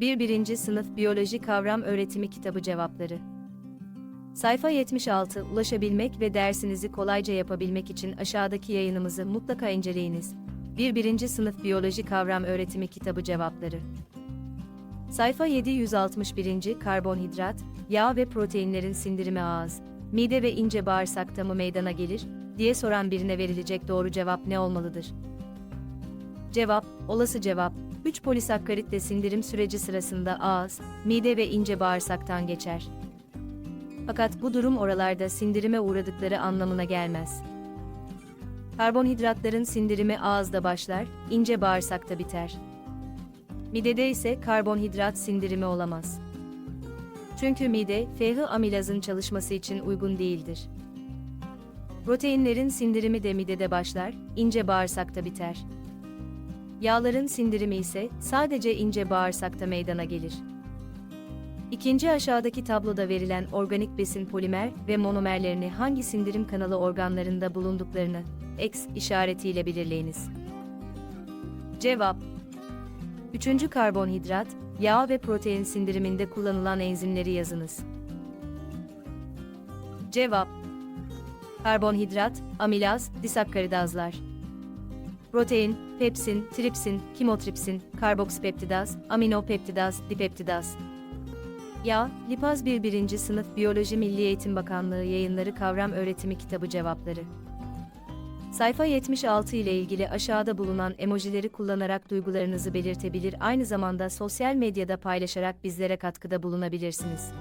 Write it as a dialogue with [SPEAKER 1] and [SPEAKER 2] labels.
[SPEAKER 1] 1. 1. Sınıf Biyoloji Kavram Öğretimi Kitabı Cevapları Sayfa 76 Ulaşabilmek ve dersinizi kolayca yapabilmek için aşağıdaki yayınımızı mutlaka inceleyiniz. 1. 1. Sınıf Biyoloji Kavram Öğretimi Kitabı Cevapları Sayfa 761. Karbonhidrat, yağ ve proteinlerin sindirimi ağız, mide ve ince bağırsakta mı meydana gelir, diye soran birine verilecek doğru cevap ne olmalıdır? Cevap, olası cevap, 3 polisakkarit de sindirim süreci sırasında ağız, mide ve ince bağırsaktan geçer. Fakat bu durum oralarda sindirime uğradıkları anlamına gelmez. Karbonhidratların sindirimi ağızda başlar, ince bağırsakta biter. Midede ise karbonhidrat sindirimi olamaz. Çünkü mide, FH amilazın çalışması için uygun değildir. Proteinlerin sindirimi de midede başlar, ince bağırsakta biter. Yağların sindirimi ise sadece ince bağırsakta meydana gelir. İkinci aşağıdaki tabloda verilen organik besin polimer ve monomerlerini hangi sindirim kanalı organlarında bulunduklarını X işaretiyle belirleyiniz. Cevap Üçüncü karbonhidrat, yağ ve protein sindiriminde kullanılan enzimleri yazınız. Cevap Karbonhidrat, amilaz, disakkaridazlar. Protein, pepsin, tripsin, kimotripsin, karboksipeptidaz, aminopeptidaz, dipeptidaz. Yağ, Lipaz 1. 1. Sınıf Biyoloji Milli Eğitim Bakanlığı Yayınları Kavram Öğretimi Kitabı Cevapları Sayfa 76 ile ilgili aşağıda bulunan emojileri kullanarak duygularınızı belirtebilir aynı zamanda sosyal medyada paylaşarak bizlere katkıda bulunabilirsiniz.